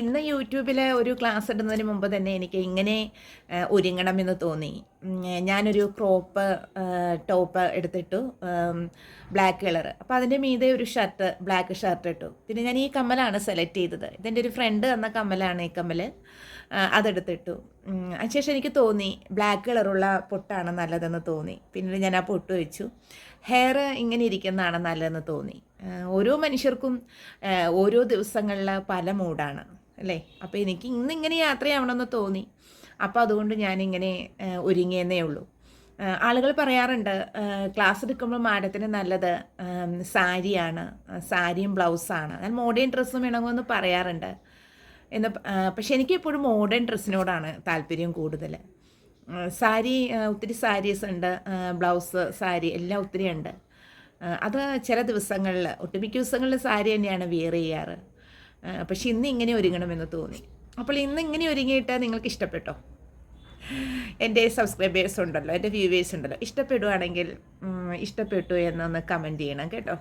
ഇന്ന് യൂട്യൂബിൽ ഒരു ക്ലാസ് ഇടുന്നതിന് മുമ്പ് തന്നെ എനിക്ക് ഇങ്ങനെ ഒരുങ്ങണമെന്ന് തോന്നി. ഞാനൊരു ക്രോപ്പ് ടോപ്പ് എടുത്തിട്ടു ബ്ലാക്ക് കളർ അപ്പോൾ അതിന്റെ മീതെ ഒരു ഷർട്ട് ബ്ലാക്ക് ഷർട്ട് ഇട്ടു. പിന്നെ ഞാൻ ഈ കമ്മലാണ് സെലക്ട് ചെയ്തത്. ഇതെന്റെ ഒരു ഫ്രണ്ട് തന്ന കമ്മലാണ് ഈ കമ്മൽ അതെടുത്തിട്ടു. അതിനുശേഷം എനിക്ക് തോന്നി ബ്ലാക്ക് കളറുള്ള പൊട്ടാണ് നല്ലതെന്ന് തോന്നി. പിന്നീട് ഞാൻ ആ പൊട്ട് വെച്ചു. ഹെയർ ഇങ്ങനെ ഇരിക്കുന്നതാണ് നല്ലതെന്ന് തോന്നി. ഓരോ മനുഷ്യർക്കും ഓരോ ദിവസങ്ങളിൽ പല മൂഡാണ്. അല്ലേ? അപ്പോൾ എനിക്ക് ഇന്ന് ഇങ്ങനെ യാത്രയാവണമെന്ന് തോന്നി. അപ്പോൾ അതുകൊണ്ട് ഞാനിങ്ങനെ ഒരുങ്ങിയെന്നേ ഉള്ളൂ. ആളുകൾ പറയാറുണ്ട് ക്ലാസ് എടുക്കുമ്പോൾ മാഡത്തിന് നല്ലത് സാരിയാണ് സാരിയും ബ്ലൗസാണ്. ഞാൻ മോഡേൺ ഡ്രസ്സും വേണമെന്ന് പറയാറുണ്ട്. എന്ന് പക്ഷെ എനിക്കെപ്പോഴും മോഡേൺ ഡ്രസ്സിനോടാണ് താല്പര്യം കൂടുതൽ സാരി ഒത്തിരി സാരീസ് ഉണ്ട് ബ്ലൗസ് സാരി എല്ലാം ഒത്തിരി ഉണ്ട്. അത് ചില ദിവസങ്ങളിൽ ഒട്ടുമിക്ക ദിവസങ്ങളിൽ സാരി തന്നെയാണ് വിയർ ചെയ്യാറ്. പക്ഷെ ഇന്ന് ഇങ്ങനെ ഒരുങ്ങണമെന്ന് തോന്നി. അപ്പോൾ ഇന്ന് ഇങ്ങനെ ഒരുങ്ങിയിട്ട് നിങ്ങൾക്ക് ഇഷ്ടപ്പെട്ടോ? എന്റെ സബ്സ്ക്രൈബേഴ്സ് ഉണ്ടല്ലോ എന്റെ വ്യൂവേഴ്സ് ഉണ്ടല്ലോ. ഇഷ്ടപ്പെടുവാണെങ്കിൽ ഇഷ്ടപ്പെട്ടു എന്നൊന്ന് കമന്റ് ചെയ്യണം കേട്ടോ.